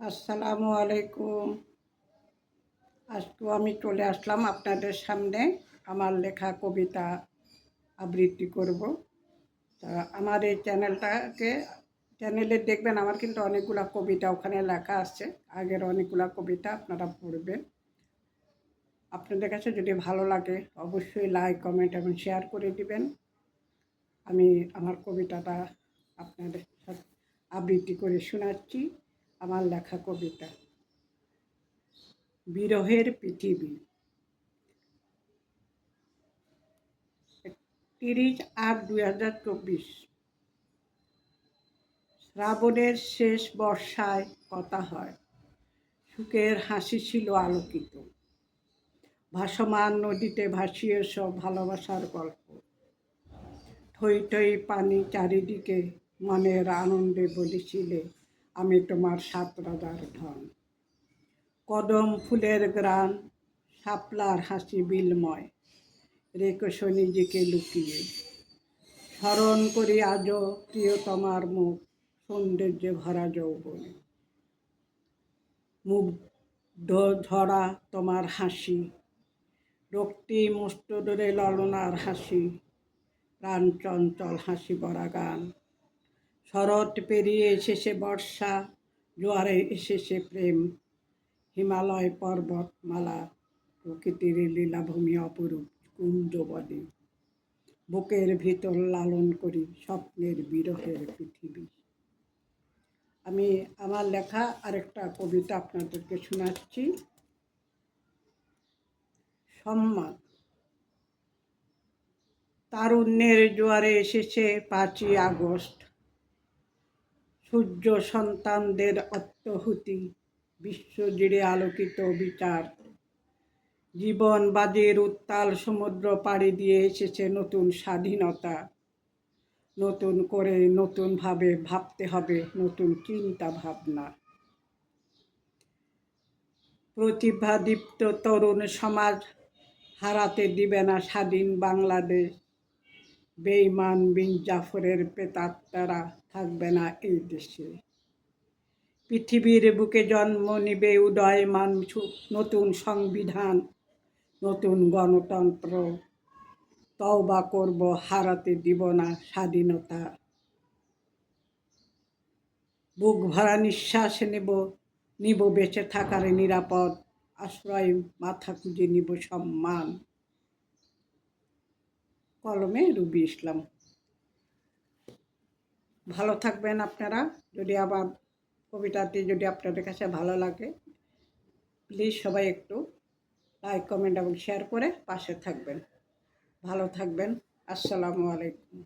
আসসালামু আলাইকুম আজকে আমি চলে আসলাম আপনাদের সামনে আমার লেখা কবিতা আবৃত্তি করব। তা আমার এই চ্যানেলটাকে, চ্যানেলে দেখবেন আমার কিন্তু অনেকগুলা কবিতা ওখানে লেখা আছে। আগের অনেকগুলা কবিতা আপনারা পড়বেন। আপনাদের কাছে যদি ভালো লাগে অবশ্যই লাইক কমেন্ট এবং শেয়ার করে দিবেন। আমি আমার কবিতাটা আপনাদের সাথে আবৃত্তি করে শোনাচ্ছি আমার লেখা কবিতা। বিরহের পৃথিবী। তিরিশ আট দুই হাজার চব্বিশ। শ্রাবণের শেষ বর্ষায় কথা হয়। সুখের হাসি ছিল আলোকিত। ভাসমান নদীতে ভাসিয়ে সব ভালোবাসার গল্প। থই পানি চারিদিকে মনের আনন্দে বলেছিলে, আমি তোমার সাত রাজার ধন। কদম ফুলের গ্রান শাপলার হাসি বিলময় রেখেছ নিজেকে লুকিয়ে। স্মরণ করি আজও প্রিয়তমার মুখ, সৌন্দর্যে ভরা যৌবনে। মুখ ধরা তোমার হাসি, রক্তি মুষ্টদরে ললনার হাসি। প্রাণ চঞ্চল হাসি ভরা গান। শরৎ পেরিয়ে এসেছে বর্ষা, জোয়ারে এসেছে প্রেম। হিমালয় পর্বতমালা, প্রকৃতির লীলাভূমি অপরূপ কুঞ্জবনে বুকের ভিতর লালন করি স্বপ্নের বিরহের পৃথিবী। আমি আমার লেখা আরেকটা কবিতা আপনাদেরকে শোনাচ্ছি। সম্মান তারুণ্যের জোয়ারে এসেছে পাঁচই আগস্ট। সূর্য সন্তানদের আত্মহুতি বিশ্বজুড়ে আলোকিত বিচার। জীবন বাজের উত্তাল সমুদ্র পাড়ি দিয়ে এসেছে নতুন স্বাধীনতা। নতুন করে নতুনভাবে ভাবতে হবে, নতুন চিন্তা ভাবনা প্রতিভাদীপ্ত তরুণ সমাজ হারাতে দিবে না স্বাধীন বাংলাদেশ। বেইমান বিন জাফরের প্রেতাত্মারা থাকবে না এই দেশে। পৃথিবীর বুকে জন্ম নিবে উদয়মান নতুন সংবিধান, নতুন গণতন্ত্র। তওবা করব, হারাতে দিব না স্বাধীনতা। বুক ভরা নিঃশ্বাস নেব, নিব বেঁচে থাকার নিরাপদ। আশ্রয় মাথা খুঁজে নিব সম্মান। কলমে রুবি ইসলাম ভালো থাকবেন আপনারা। যদি আবার কবিতাটি যদি আপনাদের কাছে ভালো লাগে প্লিজ সবাই একটু লাইক কমেন্ট এবং শেয়ার করে পাশে থাকবেন। ভালো থাকবেন। আসসালামু আলাইকুম।